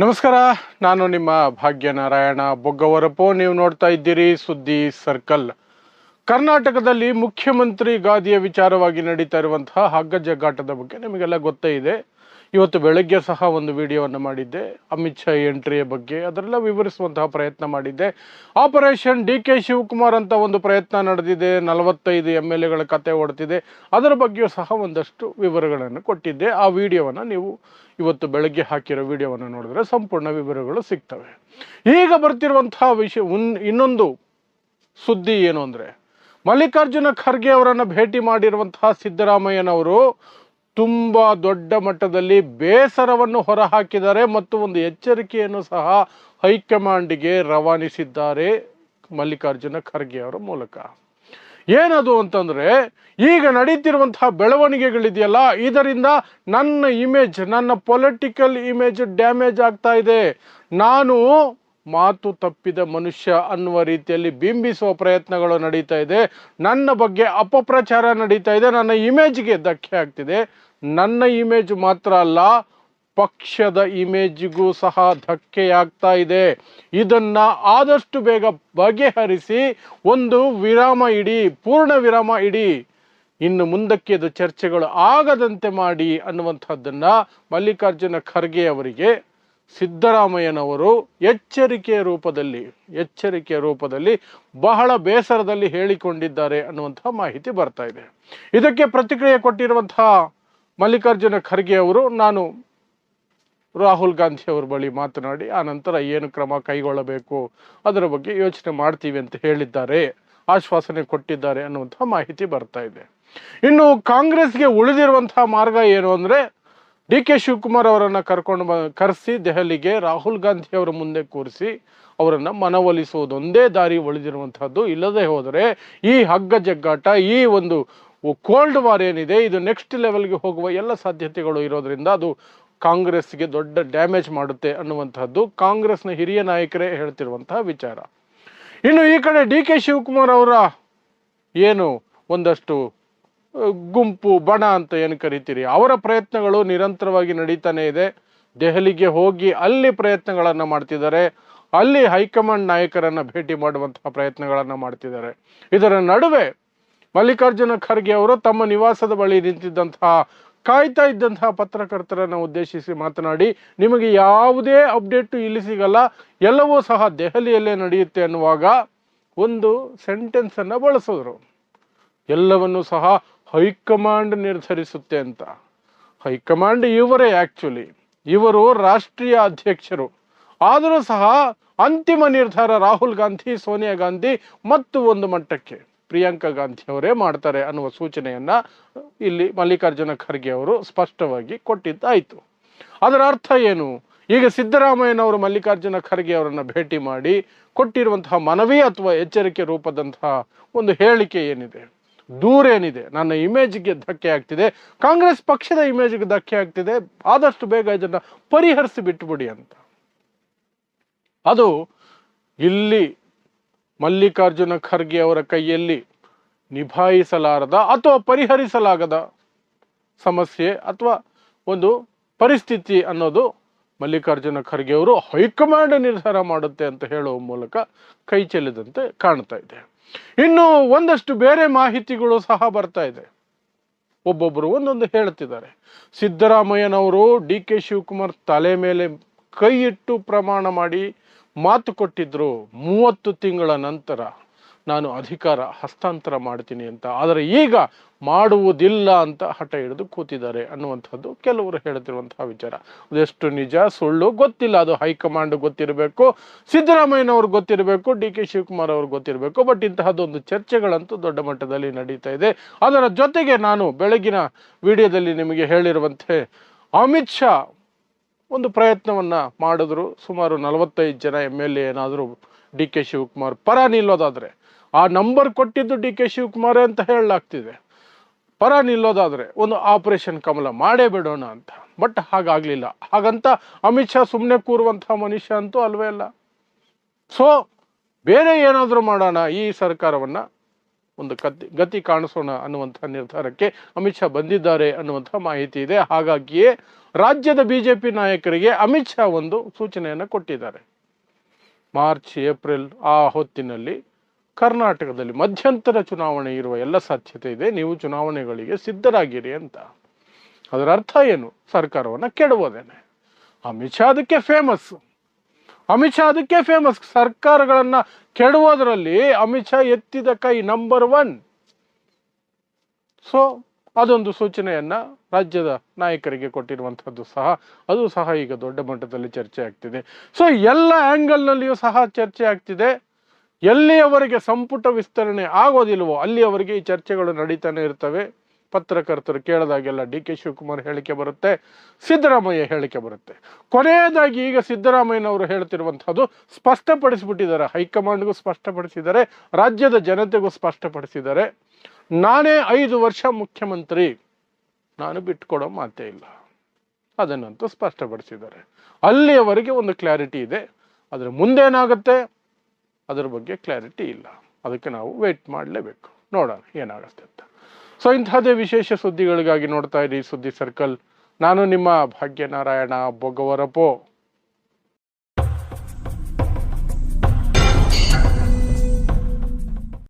ನಮಸ್ಕಾರ, ನಾನು ನಿಮ್ಮ ಭಾಗ್ಯನಾರಾಯಣ ಬೊಗ್ಗವರಪು. ನೀವು ನೋಡ್ತಾ ಇದ್ದೀರಿ ಸುದ್ದಿ ಸರ್ಕಲ್. ಕರ್ನಾಟಕದಲ್ಲಿ ಮುಖ್ಯಮಂತ್ರಿ ಗಾದಿಯ ವಿಚಾರವಾಗಿ ನಡೀತಾ ಇರುವಂತಹ ಹಗ್ಗ ಜಗ್ಗಾಟದ ಬಗ್ಗೆ ನಿಮಗೆಲ್ಲ ಗೊತ್ತೇ ಇದೆ. ಇವತ್ತು ಬೆಳಗ್ಗೆ ಸಹ ಒಂದು ವಿಡಿಯೋವನ್ನು ಮಾಡಿದ್ದೆ. ಅಮಿತ್ ಶಾ ಎಂಟ್ರಿಯ ಬಗ್ಗೆ ಅದರೆಲ್ಲ ವಿವರಿಸುವಂತಹ ಪ್ರಯತ್ನ ಮಾಡಿದ್ದೆ. ಆಪರೇಷನ್ ಡಿ ಕೆ ಶಿವಕುಮಾರ್ ಅಂತ ಒಂದು ಪ್ರಯತ್ನ ನಡೆದಿದೆ. ನಲವತ್ತೈದು ಎಂ ಎಲ್ ಎಗಳ ಕತೆ ಓಡ್ತಿದೆ ಅದರ ಬಗ್ಗೆಯೂ ಸಹ ಒಂದಷ್ಟು ವಿವರಗಳನ್ನು ಕೊಟ್ಟಿದ್ದೆ. ಆ ವಿಡಿಯೋವನ್ನು ನೀವು ಇವತ್ತು ಬೆಳಗ್ಗೆ ಹಾಕಿರೋ ವಿಡಿಯೋವನ್ನು ನೋಡಿದ್ರೆ ಸಂಪೂರ್ಣ ವಿವರಗಳು ಸಿಗ್ತವೆ. ಈಗ ಬರ್ತಿರುವಂತಹ ವಿಷಯ ಇನ್ನೊಂದು ಸುದ್ದಿ ಏನು ಅಂದರೆ, ಮಲ್ಲಿಕಾರ್ಜುನ ಖರ್ಗೆ ಅವರನ್ನು ಭೇಟಿ ಮಾಡಿರುವಂತಹ ಸಿದ್ದರಾಮಯ್ಯನವರು ತುಂಬ ದೊಡ್ಡ ಮಟ್ಟದಲ್ಲಿ ಬೇಸರವನ್ನು ಹೊರಹಾಕಿದ್ದಾರೆ ಮತ್ತು ಒಂದು ಎಚ್ಚರಿಕೆಯನ್ನು ಸಹ ಹೈಕಮಾಂಡ್ಗೆ ರವಾನಿಸಿದ್ದಾರೆ ಮಲ್ಲಿಕಾರ್ಜುನ ಖರ್ಗೆ ಅವರ ಮೂಲಕ. ಏನದು ಅಂತಂದ್ರೆ, ಈಗ ನಡೀತಿರುವಂತಹ ಬೆಳವಣಿಗೆಗಳಿದೆಯಲ್ಲ, ಇದರಿಂದ ನನ್ನ ಇಮೇಜ್ ನನ್ನ ಪೊಲಿಟಿಕಲ್ ಇಮೇಜ್ ಡ್ಯಾಮೇಜ್ ಆಗ್ತಾ ಇದೆ. ನಾನು ಮಾತು ತಪ್ಪಿದ ಮನುಷ್ಯ ಅನ್ನುವ ರೀತಿಯಲ್ಲಿ ಬಿಂಬಿಸುವ ಪ್ರಯತ್ನಗಳು ನಡೀತಾ ಇದೆ. ನನ್ನ ಬಗ್ಗೆ ಅಪಪ್ರಚಾರ ನಡೀತಾ ಇದೆ. ನನ್ನ ಇಮೇಜ್ಗೆ ಧಕ್ಕೆ ಆಗ್ತಿದೆ. ನನ್ನ ಇಮೇಜ್ ಮಾತ್ರ ಅಲ್ಲ, ಪಕ್ಷದ ಇಮೇಜಿಗೂ ಸಹ ಧಕ್ಕೆಯಾಗ್ತಾ ಇದೆ. ಇದನ್ನ ಆದಷ್ಟು ಬೇಗ ಬಗೆಹರಿಸಿ, ಒಂದು ವಿರಾಮ ಇಡಿ, ಪೂರ್ಣ ವಿರಾಮ ಇಡಿ. ಇನ್ನು ಮುಂದಕ್ಕೆ ಇದು ಚರ್ಚೆಗಳು ಆಗದಂತೆ ಮಾಡಿ ಅನ್ನುವಂಥದ್ದನ್ನು ಮಲ್ಲಿಕಾರ್ಜುನ ಖರ್ಗೆ ಅವರಿಗೆ ಸಿದ್ದರಾಮಯ್ಯನವರು ಎಚ್ಚರಿಕೆಯ ರೂಪದಲ್ಲಿ ಎಚ್ಚರಿಕೆಯ ರೂಪದಲ್ಲಿ ಬಹಳ ಬೇಸರದಲ್ಲಿ ಹೇಳಿಕೊಂಡಿದ್ದಾರೆ ಅನ್ನುವಂತಹ ಮಾಹಿತಿ ಬರ್ತಾ ಇದೆ. ಇದಕ್ಕೆ ಪ್ರತಿಕ್ರಿಯೆ ಕೊಟ್ಟಿರುವಂತಹ ಮಲ್ಲಿಕಾರ್ಜುನ ಖರ್ಗೆ ಅವರು, ನಾನು ರಾಹುಲ್ ಗಾಂಧಿ ಅವರ ಬಳಿ ಮಾತನಾಡಿ, ಆ ನಂತರ ಏನು ಕ್ರಮ ಕೈಗೊಳ್ಳಬೇಕು, ಅದರ ಬಗ್ಗೆ ಯೋಚನೆ ಮಾಡ್ತೀವಿ ಅಂತ ಹೇಳಿದ್ದಾರೆ, ಆಶ್ವಾಸನೆ ಕೊಟ್ಟಿದ್ದಾರೆ ಅನ್ನುವಂತಹ ಮಾಹಿತಿ ಬರ್ತಾ ಇದೆ. ಇನ್ನು ಕಾಂಗ್ರೆಸ್ಗೆ ಉಳಿದಿರುವಂತಹ ಮಾರ್ಗ ಏನು ಅಂದರೆ ಡಿ ಕೆ ಶಿವಕುಮಾರ್ ಅವರನ್ನು ಕರ್ಕೊಂಡು ಬ, ಕರೆಸಿ ದೆಹಲಿಗೆ ರಾಹುಲ್ ಗಾಂಧಿ ಅವರ ಮುಂದೆ ಕೂರಿಸಿ ಅವರನ್ನು ಮನವೊಲಿಸುವುದೊಂದೇ ದಾರಿ ಉಳಿದಿರುವಂತಹದ್ದು. ಇಲ್ಲದೆ ಹೋದರೆ ಈ ಹಗ್ಗ ಜಗ್ಗಾಟ, ಈ ಒಂದು ಕೋಲ್ಡ್ ವಾರ್ ಏನಿದೆ, ಇದು ನೆಕ್ಸ್ಟ್ ಲೆವೆಲ್ಗೆ ಹೋಗುವ ಎಲ್ಲ ಸಾಧ್ಯತೆಗಳು ಇರೋದ್ರಿಂದ ಅದು ಕಾಂಗ್ರೆಸ್ಗೆ ದೊಡ್ಡ ಡ್ಯಾಮೇಜ್ ಮಾಡುತ್ತೆ ಅನ್ನುವಂಥದ್ದು ಕಾಂಗ್ರೆಸ್ನ ಹಿರಿಯ ನಾಯಕರೇ ಹೇಳ್ತಿರುವಂತಹ ವಿಚಾರ. ಇನ್ನು ಈ ಕಡೆ ಡಿ ಕೆ ಶಿವಕುಮಾರ್ ಅವರ ಏನು ಒಂದಷ್ಟು ಗುಂಪು, ಬಣ ಅಂತ ಏನು ಕರಿತೀರಿ? ಅವರ ಪ್ರಯತ್ನಗಳು ನಿರಂತರವಾಗಿ ನಡೀತಾನೆ ಇದೆ. ದೆಹಲಿಗೆ ಹೋಗಿ ಅಲ್ಲಿ ಪ್ರಯತ್ನಗಳನ್ನು ಮಾಡ್ತಿದ್ದಾರೆ. ಅಲ್ಲಿ ಹೈಕಮಾಂಡ್ ನಾಯಕರನ್ನ ಭೇಟಿ ಮಾಡುವಂತಹ ಪ್ರಯತ್ನಗಳನ್ನು ಮಾಡ್ತಿದ್ದಾರೆ. ಇದರ ನಡುವೆ ಮಲ್ಲಿಕಾರ್ಜುನ ಖರ್ಗೆ ಅವರು ತಮ್ಮ ನಿವಾಸದ ಬಳಿ ನಿಂತಿದ್ದಂತಹ, ಕಾಯ್ತಾ ಇದ್ದಂತಹ ಪತ್ರಕರ್ತರನ್ನು ಉದ್ದೇಶಿಸಿ ಮಾತನಾಡಿ, ನಿಮಗೆ ಯಾವುದೇ ಅಪ್ಡೇಟು ಇಲ್ಲಿ ಸಿಗಲ್ಲ, ಎಲ್ಲವೂ ಸಹ ದೆಹಲಿಯಲ್ಲೇ ನಡೆಯುತ್ತೆ ಅನ್ನುವಾಗ ಒಂದು ಸೆಂಟೆನ್ಸ್ ಅನ್ನ ಬಳಸಿದ್ರು ಎಲ್ಲವನ್ನೂ ಸಹ ಹೈಕಮಾಂಡ್ ನಿರ್ಧರಿಸುತ್ತೆ ಅಂತ. ಹೈಕಮಾಂಡ್ ಇವರೇ ಆಕ್ಚುಲಿ ಇವರು ರಾಷ್ಟ್ರೀಯ ಅಧ್ಯಕ್ಷರು. ಆದರೂ ಸಹ ಅಂತಿಮ ನಿರ್ಧಾರ ರಾಹುಲ್ ಗಾಂಧಿ, ಸೋನಿಯಾ ಗಾಂಧಿ ಮತ್ತು ಒಂದು ಮಟ್ಟಕ್ಕೆ. ಪ್ರಿಯಾಂಕಾ ಗಾಂಧಿ ಅವರೇ ಮಾಡ್ತಾರೆ ಅನ್ನುವ ಸೂಚನೆಯನ್ನ ಇಲ್ಲಿ ಮಲ್ಲಿಕಾರ್ಜುನ ಖರ್ಗೆ ಅವರು ಸ್ಪಷ್ಟವಾಗಿ ಕೊಟ್ಟಿದ್ದಾಯಿತು. ಅದರ ಅರ್ಥ ಏನು? ಈಗ ಸಿದ್ದರಾಮಯ್ಯನವರು ಮಲ್ಲಿಕಾರ್ಜುನ ಖರ್ಗೆ ಅವರನ್ನು ಭೇಟಿ ಮಾಡಿ ಕೊಟ್ಟಿರುವಂತಹ ಮನವಿ ಅಥವಾ ಎಚ್ಚರಿಕೆ ರೂಪದಂತಹ ಒಂದು ಹೇಳಿಕೆ ಏನಿದೆ? ದೂರೇನಿದೆ ನನ್ನ ಇಮೇಜ್ಗೆ ಧಕ್ಕೆ ಆಗ್ತಿದೆ. ಕಾಂಗ್ರೆಸ್ ಪಕ್ಷದ ಇಮೇಜ್ಗೆ ಧಕ್ಕೆ ಆಗ್ತಿದೆ. ಆದಷ್ಟು ಬೇಗ ಇದನ್ನ ಪರಿಹರಿಸಿ ಬಿಟ್ಬಿಡಿ ಅಂತ. ಅದು ಇಲ್ಲಿ ಮಲ್ಲಿಕಾರ್ಜುನ ಖರ್ಗೆ ಅವರ ಕೈಯಲ್ಲಿ ನಿಭಾಯಿಸಲಾರದ ಅಥವಾ ಪರಿಹರಿಸಲಾಗದ ಸಮಸ್ಯೆ ಅಥವಾ ಒಂದು ಪರಿಸ್ಥಿತಿ ಅನ್ನೋದು ಮಲ್ಲಿಕಾರ್ಜುನ ಖರ್ಗೆ ಅವರು ಹೈಕಮಾಂಡ್ ನಿರ್ಧಾರ ಮಾಡುತ್ತೆ ಅಂತ ಹೇಳುವ ಮೂಲಕ ಕೈ ಚೆಲ್ಲಿದಂತೆ ಕಾಣ್ತಾ ಇದೆ. ಇನ್ನು ಒಂದಷ್ಟು ಬೇರೆ ಮಾಹಿತಿಗಳು ಸಹ ಬರ್ತಾ ಇದೆ. ಒಬ್ಬೊಬ್ಬರು ಒಂದೊಂದು ಹೇಳ್ತಿದ್ದಾರೆ. ಸಿದ್ದರಾಮಯ್ಯನವರು ಡಿ ಕೆ ಶಿವಕುಮಾರ್ ತಲೆ ಮೇಲೆ ಕೈ ಇಟ್ಟು ಪ್ರಮಾಣ ಮಾಡಿ ಮಾತು ಕೊಟ್ಟಿದ್ರು ಮೂವತ್ತು ತಿಂಗಳ ನಂತರ. ನಾನು ಅಧಿಕಾರ ಹಸ್ತಾಂತರ ಮಾಡ್ತೀನಿ ಅಂತ. ಆದರೆ ಈಗ ಮಾಡುವುದಿಲ್ಲ ಅಂತ ಹಠ ಹಿಡಿದು ಕೂತಿದ್ದಾರೆ ಅನ್ನುವಂಥದ್ದು ಕೆಲವರು ಹೇಳ್ತಿರುವಂತಹ ವಿಚಾರ. ಅದೆಷ್ಟು ನಿಜ, ಸುಳ್ಳು ಗೊತ್ತಿಲ್ಲ. ಅದು ಹೈಕಮಾಂಡ್ ಗೊತ್ತಿರಬೇಕು, ಸಿದ್ದರಾಮಯ್ಯನವ್ರು ಗೊತ್ತಿರಬೇಕು, ಡಿ ಕೆ ಶಿವಕುಮಾರ್ ಅವ್ರು ಗೊತ್ತಿರಬೇಕು. ಬಟ್ ಇಂತಹದ್ದೊಂದು ಚರ್ಚೆಗಳಂತೂ ದೊಡ್ಡ ಮಟ್ಟದಲ್ಲಿ ನಡೀತಾ ಇದೆ. ಅದರ ಜೊತೆಗೆ ನಾನು ಬೆಳಗಿನ ವಿಡಿಯೋದಲ್ಲಿ ನಿಮಗೆ ಹೇಳಿರುವಂತೆ ಅಮಿತ್ ಶಾ ಒಂದು ಪ್ರಯತ್ನವನ್ನ ಮಾಡಿದ್ರು. ಸುಮಾರು ನಲವತ್ತೈದು ಜನ ಎಂ ಎಲ್ ಎ ಏನಾದರೂ ಡಿ ಕೆ ಶಿವಕುಮಾರ್ ಪರ ನಿಲ್ಲೋದಾದರೆ. ಆ ನಂಬರ್ ಕೊಟ್ಟಿದ್ದು ಡಿ ಕೆ ಶಿವಕುಮಾರ್ ಅಂತ ಹೇಳಲಾಗ್ತಿದೆ. ಪರ ನಿಲ್ಲೋದಾದರೆ ಒಂದು ಆಪರೇಷನ್ ಕಮಲ ಮಾಡೇ ಬಿಡೋಣ ಅಂತ. ಬಟ್ ಹಾಗಾಗ್ಲಿಲ್ಲ. ಹಾಗಂತ ಅಮಿತ್ ಶಾ ಸುಮ್ಮನೆ ಕೂರುವಂಥ ಮನುಷ್ಯ ಅಂತೂ ಅಲ್ವೇ ಅಲ್ಲ. ಸೊ ಬೇರೆ ಏನಾದರೂ ಮಾಡೋಣ ಈ ಸರ್ಕಾರವನ್ನ? ಒಂದು ಕತಿ ಗತಿ ಕಾಣಿಸೋಣ ಅನ್ನುವಂಥ ನಿರ್ಧಾರಕ್ಕೆ ಅಮಿತ್ ಶಾ ಬಂದಿದ್ದಾರೆ ಅನ್ನುವಂಥ ಮಾಹಿತಿ ಇದೆ. ಹಾಗಾಗಿಯೇ ರಾಜ್ಯದ ಬಿಜೆಪಿ ನಾಯಕರಿಗೆ ಅಮಿತ್ ಶಾ ಒಂದು ಸೂಚನೆಯನ್ನು ಕೊಟ್ಟಿದ್ದಾರೆ. ಮಾರ್ಚ್, ಏಪ್ರಿಲ್ ಆ ಹೊತ್ತಿನಲ್ಲಿ ಕರ್ನಾಟಕದಲ್ಲಿ ಮಧ್ಯಂತರ ಚುನಾವಣೆ ಇರುವ ಎಲ್ಲ ಸಾಧ್ಯತೆ ಇದೆ. ನೀವು ಚುನಾವಣೆಗಳಿಗೆ ಸಿದ್ಧರಾಗಿರಿ ಅಂತ. ಅದರ ಅರ್ಥ ಏನು? ಸರ್ಕಾರವನ್ನು ಕೆಡುವುದೇನೆ. ಅಮಿತ್ ಶಾ ಅದಕ್ಕೆ ಫೇಮಸ್ ಅಮಿತ್ ಶಾ ಅದಕ್ಕೆ ಫೇಮಸ್ ಸರ್ಕಾರಗಳನ್ನ ಕೆಡುವುದರಲ್ಲಿ ಅಮಿತ್ ಶಾ ಎತ್ತಿದ ಕೈ ನಂಬರ್ ಒನ್ ಸೊ ಅದೊಂದು ಸೂಚನೆಯನ್ನ ರಾಜ್ಯದ ನಾಯಕರಿಗೆ ಕೊಟ್ಟಿರುವಂಥದ್ದು ಸಹ. ಅದು ಸಹ ಈಗ ದೊಡ್ಡ ಮಟ್ಟದಲ್ಲಿ ಚರ್ಚೆ ಆಗ್ತಿದೆ. ಸೊ ಎಲ್ಲ ಆ್ಯಂಗಲ್ನಲ್ಲಿಯೂ ಸಹ ಚರ್ಚೆ ಆಗ್ತಿದೆ. ಎಲ್ಲಿಯವರೆಗೆ ಸಂಪುಟ ವಿಸ್ತರಣೆ ಆಗೋದಿಲ್ವೋ ಅಲ್ಲಿಯವರೆಗೆ ಈ ಚರ್ಚೆಗಳು ನಡೀತಾನೆ ಇರ್ತವೆ. ಪತ್ರಕರ್ತರು ಕೇಳಿದಾಗೆಲ್ಲ ಡಿ ಕೆ ಶಿವಕುಮಾರ್ ಹೇಳಿಕೆ ಬರುತ್ತೆ, ಸಿದ್ದರಾಮಯ್ಯ ಹೇಳಿಕೆ ಬರುತ್ತೆ. ಕೊನೆಯದಾಗಿ ಈಗ ಸಿದ್ದರಾಮಯ್ಯನವರು ಹೇಳ್ತಿರುವಂಥದ್ದು ಸ್ಪಷ್ಟಪಡಿಸಿಬಿಟ್ಟಿದ್ದಾರೆ. ಹೈಕಮಾಂಡ್ಗೂ ಸ್ಪಷ್ಟಪಡಿಸಿದ್ದಾರೆ, ರಾಜ್ಯದ ಜನತೆಗೂ ಸ್ಪಷ್ಟಪಡಿಸಿದ್ದಾರೆ. ನಾನೇ ಐದು ವರ್ಷ ಮುಖ್ಯಮಂತ್ರಿ. ನಾನು ಬಿಟ್ಕೊಡೋ ಮಾತೇ ಇಲ್ಲ. ಅದನ್ನಂತೂ ಸ್ಪಷ್ಟಪಡಿಸಿದ್ದಾರೆ. ಅಲ್ಲಿಯವರೆಗೆ ಒಂದು ಕ್ಲಾರಿಟಿ ಇದೆ. ಅದರ ಮುಂದೇನಾಗುತ್ತೆ ಅದರ ಬಗ್ಗೆ ಕ್ಲಾರಿಟಿ ಇಲ್ಲ. ಅದಕ್ಕೆ ನಾವು ವೇಟ್ ಮಾಡಲೇಬೇಕು. ನೋಡೋಣ ಏನಾಗುತ್ತೆ ಅಂತ. ಸೊ ಇಂಥದ್ದೇ ವಿಶೇಷ ಸುದ್ದಿಗಳಿಗಾಗಿ ನೋಡ್ತಾ ಇರಿ ಸುದ್ದಿ ಸರ್ಕಲ್ ನಾನು ನಿಮ್ಮ ಭಾಗ್ಯನಾರಾಯಣ ಬೊಗವರಪೋ